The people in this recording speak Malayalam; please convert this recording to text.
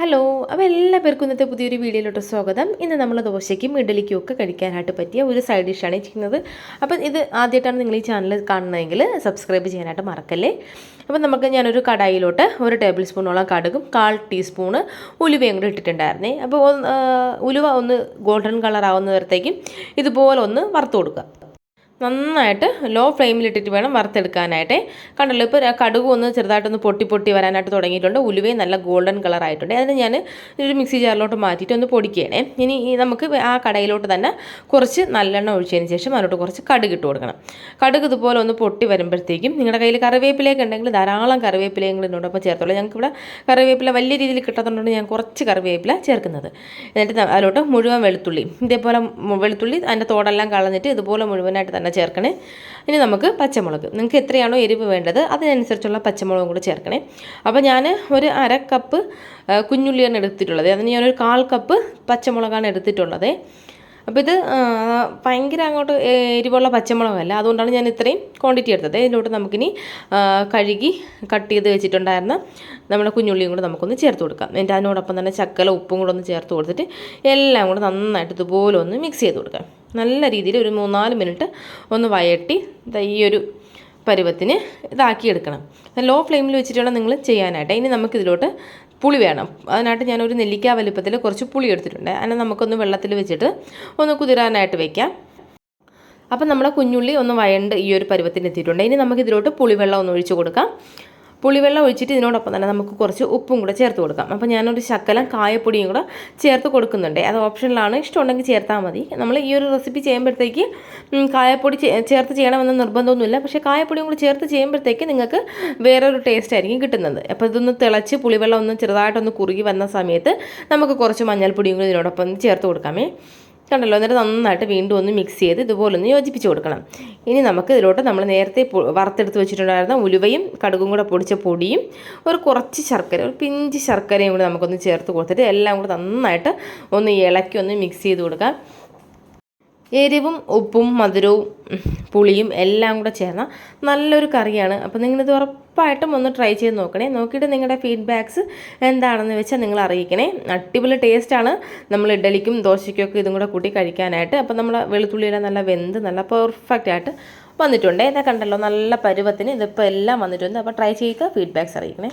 ഹലോ അപ്പോൾ എല്ലാ പേർക്കും ഇന്നത്തെ പുതിയൊരു വീഡിയോയിലോട്ട് സ്വാഗതം. ഇന്ന് നമ്മൾ ദോശയ്ക്കും ഇഡലിക്കും ഒക്കെ കഴിക്കാനായിട്ട് പറ്റിയ ഒരു സൈഡ് ഡിഷാണ് ചെയ്യുന്നത് അപ്പം ഇത് ആദ്യമായിട്ടാണ് നിങ്ങൾ ഈ ചാനൽ കാണുന്നതെങ്കിൽ സബ്സ്ക്രൈബ് ചെയ്യാനായിട്ട് മറക്കല്ലേ? അപ്പം നമുക്ക് ഞാനൊരു കടായിലോട്ട് ഒരു ടേബിൾ സ്പൂണോളം കടുകും കാൽ ടീസ്പൂണ് ഉലുവയും കൂടി ഇട്ടിട്ടുണ്ടായിരുന്നേ. അപ്പോൾ ഉലുവ ഒന്ന് ഗോൾഡൻ കളർ ആവുന്ന ഇതുപോലെ ഒന്ന് വറുത്ത് കൊടുക്കുക. നന്നായിട്ട് ലോ ഫ്ലെയിമിലിട്ടിട്ട് വേണം വറുത്തെടുക്കാനായിട്ടേ. കണ്ടല്ലോ ഇപ്പോൾ കടുക് ഒന്ന് ചെറുതായിട്ടൊന്ന് പൊട്ടി പൊട്ടി വരാനായിട്ട് തുടങ്ങിയിട്ടുണ്ട്. ഉലുവേ നല്ല ഗോൾഡൻ കളർ ആയിട്ടുണ്ട്. അതിന് ഞാൻ ഒരു മിക്സി ജാറിലോട്ട് മാറ്റിയിട്ട് ഒന്ന് പൊടിക്കുകയാണേ. ഇനി നമുക്ക് ആ കടയിലോട്ട് തന്നെ കുറച്ച് നല്ലെണ്ണ ഒഴിച്ചതിന് ശേഷം അതിലോട്ട് കുറച്ച് കടുക് ഇട്ട് കൊടുക്കണം. കടുക് ഇതുപോലെ ഒന്ന് പൊട്ടി വരുമ്പോഴത്തേക്കും നിങ്ങളുടെ കയ്യിൽ കറിവേപ്പിലേക്ക് ഉണ്ടെങ്കിൽ ധാരാളം കറിവേപ്പിലയും കൂടി ഇതിനോടൊപ്പം ചേർത്തോളൂ. ഞങ്ങൾക്ക് ഇവിടെ കറിവേപ്പില വലിയ രീതിയിൽ കിട്ടാത്തതുകൊണ്ട് ഞാൻ കുറച്ച് കറിവേപ്പില ചേർക്കുന്നത്. എന്നിട്ട് അതിലോട്ട് മുഴുവൻ വെളുത്തുള്ളി. ഇതേപോലെ വെളുത്തുള്ളി അതിന്റെ തോടെല്ലാം കളഞ്ഞിട്ട് ഇതുപോലെ മുഴുവനായിട്ട് തന്നെ ചേർക്കണേ. ഇനി നമുക്ക് പച്ചമുളക്. നിങ്ങൾക്ക് എത്രയാണോ എരിവ് വേണ്ടത് അതിനനുസരിച്ചുള്ള പച്ചമുളകും കൂടെ ചേർക്കണേ. അപ്പോൾ ഞാൻ ഒരു അര കപ്പ് കുഞ്ഞുള്ളിയാണ് എടുത്തിട്ടുള്ളത്. അതിന് ഞാനൊരു കാൽ കപ്പ് പച്ചമുളകാണ് എടുത്തിട്ടുള്ളത്. അപ്പോൾ ഇത് ഭയങ്കര അങ്ങോട്ട് എരിവുള്ള പച്ചമുളകല്ല. അതുകൊണ്ടാണ് ഞാൻ ഇത്രയും ക്വാണ്ടിറ്റി എടുത്തത്. ഇതിലോട്ട് നമുക്കിനി കഴുകി കട്ട് ചെയ്ത് വെച്ചിട്ടുണ്ടായിരുന്ന നമ്മുടെ കുഞ്ഞുള്ളിയും കൂടെ നമുക്കൊന്ന് ചേർത്ത് കൊടുക്കാം. എന്നിട്ട് അതിനോടൊപ്പം തന്നെ ചക്കല ഉപ്പും കൂടെ ഒന്ന് ചേർത്ത് കൊടുത്തിട്ട് എല്ലാം കൂടെ നന്നായിട്ട് ഇതുപോലെ ഒന്ന് മിക്സ് ചെയ്ത് കൊടുക്കാം. നല്ല രീതിയിൽ ഒരു മൂന്നാൽ മിനിറ്റ് ഒന്ന് വയട്ടി ഈ ഒരു പരുവത്തിന് ഇതാക്കിയെടുക്കണം ലോ ഫ്ലെയിമിൽ വെച്ചിട്ട് വേണം നിങ്ങൾ ചെയ്യാനായിട്ട്. ഇനി നമുക്കിതിലോട്ട് പുളി വേണം. അതിനായിട്ട് ഞാനൊരു നെല്ലിക്ക വലിപ്പത്തിൽ കുറച്ച് പുളി എടുത്തിട്ടുണ്ട്. അതിനെ നമുക്കൊന്ന് വെള്ളത്തിൽ വെച്ചിട്ട് ഒന്ന് കുതിരാനായിട്ട് വെക്കാം. അപ്പം നമ്മുടെ കുഞ്ഞുള്ളി ഒന്ന് വയണ്ട് ഈ ഒരു പരുവത്തിന് എത്തിയിട്ടുണ്ട് ഇനി നമുക്കിതിലോട്ട് പുളിവെള്ളം ഒന്ന് ഒഴിച്ച് കൊടുക്കാം. പുളിവെള്ളം ഒഴിച്ചിട്ട് ഇതിനോടൊപ്പം തന്നെ നമുക്ക് കുറച്ച് ഉപ്പും കൂടെ ചേർത്ത് കൊടുക്കാം. അപ്പോൾ ഞാനൊരു ശക്കലം കായപ്പൊടിയും കൂടെ ചേർത്ത് കൊടുക്കുന്നുണ്ട്. അത് ഓപ്ഷനിലാണ്. ഇഷ്ടമുണ്ടെങ്കിൽ ചേർത്താൽ മതി. നമ്മൾ ഈ ഒരു റെസിപ്പി ചെയ്യുമ്പോഴത്തേക്ക് കായപ്പൊടി ചേർത്ത് ചെയ്യണമെന്ന് നിർബന്ധമൊന്നുമില്ല. പക്ഷേ കായപ്പൊടിയും കൂടി ചേർത്ത് ചെയ്യുമ്പോഴത്തേക്ക് നിങ്ങൾക്ക് വേറൊരു ടേസ്റ്റ് ആയിരിക്കും കിട്ടുന്നത്. അപ്പോൾ ഇതൊന്ന് തിളച്ച് പുളിവെള്ളം ഒന്ന് ചെറുതായിട്ടൊന്ന് കുറുകി വന്ന സമയത്ത് നമുക്ക് കുറച്ച് മഞ്ഞൾപ്പൊടിയും കൂടി ഇതിനോടൊപ്പം ചേർത്ത് കൊടുക്കാമേ. കണ്ടല്ലോ? എന്നിട്ട് നന്നായിട്ട് വീണ്ടും ഒന്ന് മിക്സ് ചെയ്ത് ഇതുപോലെ ഒന്ന് യോജിപ്പിച്ച് കൊടുക്കണം. ഇനി നമുക്ക് ഇതിലോട്ട് നമ്മൾ നേരത്തെ വറുത്തെടുത്ത് വെച്ചിട്ടുണ്ടായിരുന്ന ഉലുവയും കടുകും കൂടെ പൊടിച്ച പൊടിയും ഒരു കുറച്ച് ശർക്കര ഒരു പിഞ്ച് ശർക്കരയും കൂടി നമുക്കൊന്ന് ചേർത്ത് കൊടുത്തിട്ട് എല്ലാം കൂടെ നന്നായിട്ട് ഒന്ന് ഇളക്കി ഒന്ന് മിക്സ് ചെയ്ത് കൊടുക്കാം. എരിവും ഉപ്പും മധുരവും പുളിയും എല്ലാം കൂടെ ചേർന്ന നല്ലൊരു കറിയാണ്. അപ്പോൾ നിങ്ങളിത് ഉറപ്പായിട്ടും ഒന്ന് ട്രൈ ചെയ്ത് നോക്കണേ. നോക്കിയിട്ട് നിങ്ങളുടെ ഫീഡ്ബാക്ക്സ് എന്താണെന്ന് വെച്ചാൽ നിങ്ങൾ അറിയിക്കണേ. അടിപൊളി ടേസ്റ്റാണ്. നമ്മൾ ഇഡലിക്കും ദോശയ്ക്കും ഒക്കെ ഇതും കൂടെ കൂട്ടി കഴിക്കാനായിട്ട്. അപ്പോൾ നമ്മൾ വെളുത്തുള്ളിയുടെ നല്ല വെന്ത് നല്ല പെർഫെക്റ്റ് ആയിട്ട് വന്നിട്ടുണ്ട്. ഇതാ കണ്ടല്ലോ നല്ല പരുവത്തിന് ഇതിപ്പോൾ എല്ലാം വന്നിട്ടുണ്ട്. അപ്പോൾ ട്രൈ ചെയ്യുക ഫീഡ്ബാക്ക്സ് അറിയിക്കണേ.